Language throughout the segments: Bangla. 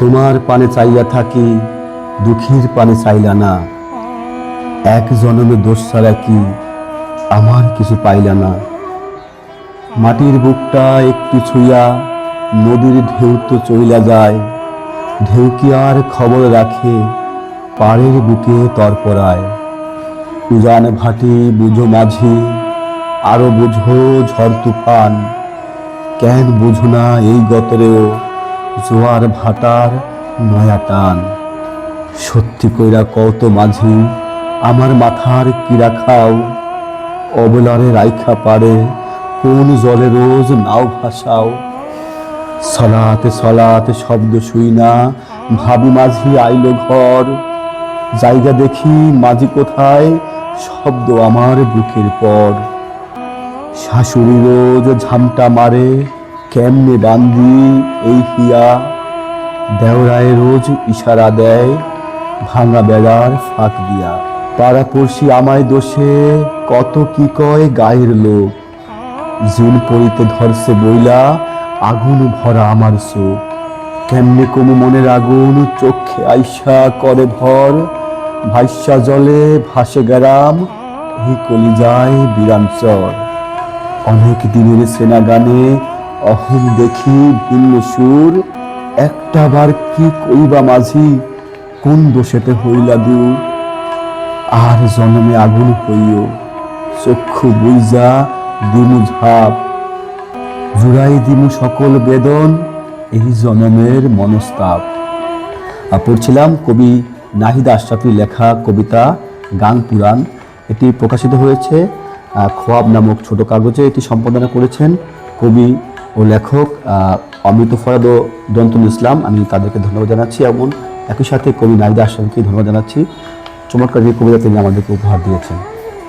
তোমার পানে চাইয়া থাকি, দুঃখীর পানে চাইলা না। এক জনমে দোষ ছাড়া কি আমার কিছু পাইলা না। মাটির বুকটা একটু ছুঁয়া নদীর ঢেউ তো চইলা যায়, ঢেউ কি আর খবর রাখে পাড়ের বুকে তরপরায় উজান ভাটি বুঝো মাঝি, আরও বুঝো ঝড় তুফান। কেন বুঝো না এই গতরেও? জোয়ার ভাটার নয়া টান। সত্যি কইরা কত মাঝি, আমার মাথার কিরা খাও। অবলারে রাইখা পারে কোন জলে রোজ নাও ভাসাও। সলাতে সলাতে শব্দ শুই না, ভাবি মাঝি আইলো ঘর। জায়গা দেখি মাঝি কোথায়, শব্দ আমার বুকের পর। শাশুড়ি রোজ ঝামটা মারে কেমনে বান্দি এই হিয়া? দেওরায় রোজ ইশারা দেয়, ভাঙা বেড়ার ফাঁক দিয়া। পাড়া পড়শি আমায় দোষে, কত কি কয় গায়ের লোক। জুন পড়িতে ধরছে বইলা, আগুন ভরা আমার চোখ। কেমনে কমু মনের আগুন, চোখে আইসা করে ভর। ভাইসা জলে ভাসে গেরাম কলি যায় বিরাঞ্চর অনেক দিনের সেনা গানে অহম দেখি ভিন্ন সুর একটা বার কি কইবা মাঝি, কোন দোষেতে হইলা দু আর জন্মে আগুন হইও, চক্ষু বুইজা দিমু ঝাপ। জুড়াই দিমু সকল বেদন, এই জনমের মনস্তাপ। পড়ছিলাম কবি নাহিদ আশরাফির লেখা কবিতা, গান পুরাণ। এটি প্রকাশিত হয়েছে খোয়াব নামক ছোট কাগজে এটি সম্পাদনা করেছেন কবি ও লেখক অমৃত ফরাদ ও দন্তুল ইসলাম। আমি তাদেরকে ধন্যবাদ জানাচ্ছি এবং একই সাথে কবি নারীদা আসামকে ধন্যবাদ জানাচ্ছি। চমৎকার যে কবিতা তিনি আমাদেরকে উপহার দিয়েছেন।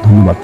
ধন্যবাদ।